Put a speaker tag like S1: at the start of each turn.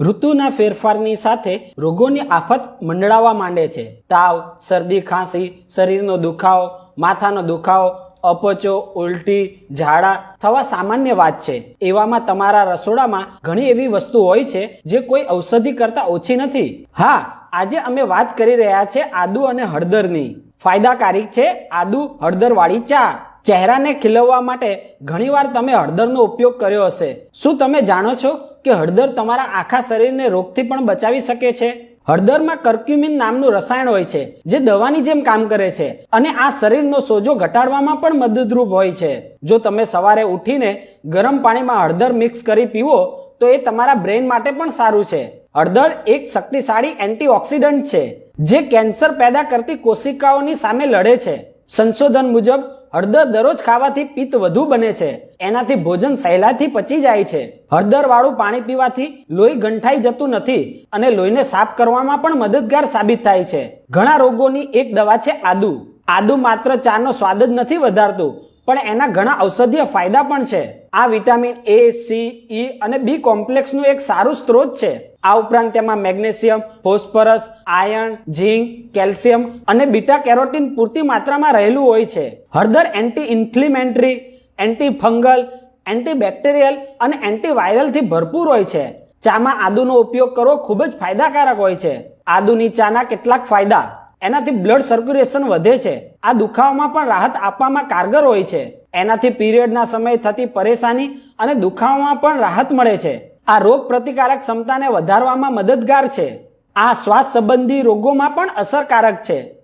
S1: ઋતુના ફેરફારની સાથે રોગોની આફત મંડળાવા માંડે છે. તાવ, શરદી, ખાંસી, શરીરનો દુખાવો, માથાનો દુખાવો, અપચો, ઉલટી, ઝાડા થવા સામાન્ય વાત છે. એવામાં તમારા રસોડામાં ઘણી એવી વસ્તુ હોય છે જે કોઈ ઔષધિ કરતા ઓછી નથી. હા, આજે અમે વાત કરી રહ્યા છે આદુ અને હળદરની. ફાયદાકારક છે આદુ હળદરવાળી ચા. ચહેરાને ખીલવવા માટે ઘણીવાર તમે હળદરનો ઉપયોગ કર્યો હશે. શું તમે જાણો છો? કે હળદર તમારા આખા શરીરને રોગથી પણ બચાવી શકે છે? હળદરમાં કર્ક્યુમિન નામનું રસાયણ હોય છે, જે દવાની જેમ કામ કરે છે અને આ શરીરનો સોજો ઘટાડવામાં પણ મદદરૂપ હોય છે. જો તમે સવારે ઉઠીને ગરમ પાણીમાં હળદર મિક્સ કરી પીવો, તો એ તમારા બ્રેઇન માટે પણ સારું છે. હળદર એક શક્તિશાળી એન્ટીઓક્સિડન્ટ છે, જે કેન્સર પેદા કરતી કોશિકાઓની સામે લડે છે. સંશોધન મુજબ હળદર દરરોજ ખાવાથી પિત્ત વધુ બને છે. એનાથી ભોજન સહેલાથી પચી જાય છે. હળદર વાળું પાણી પીવાથી લોહી ગંઠાઈ જતું નથી અને લોહીને સાફ કરવામાં પણ મદદગાર સાબિત થાય છે. ઘણા રોગોની એક દવા છે આદુ. આદુ માત્ર ચાનો સ્વાદ જ નથી વધારતું. પણ એના ઘણા ઔષધીય ફાયદા પણ છે. આ વિટામિન એ, સી, ઈ અને બી કોમ્પ્લેક્સનું એક સારું સ્ત્રોત છે. આ ઉપરાંત તેમાં magnesium, phosphorus, iron, zinc, calcium અને બીટા કેરોટીન પૂરતી માત્રામાં રહેલું હોય છે. હળદર anti inflammatory anti fungal antibacterial અને એન્ટીવાયરલથી ભરપૂર હોય છે. ચામાં આદુનો ઉપયોગ કરવો ખૂબ જ ફાયદાકારક હોય છે. આદુની ચાના કેટલાક ફાયદા. એનાથી બ્લડ સર્ક્યુલેશન વધે છે. આ દુખાવામાં પણ રાહત આપવામાં કારગર હોય છે. એનાથી પીરિયડના સમયે થતી પરેશાની અને દુખાવામાં પણ રાહત મળે છે. આ રોગ પ્રતિકારક ક્ષમતાને વધારવામાં મદદગાર છે. આ શ્વાસ સંબંધી રોગોમાં પણ અસરકારક છે.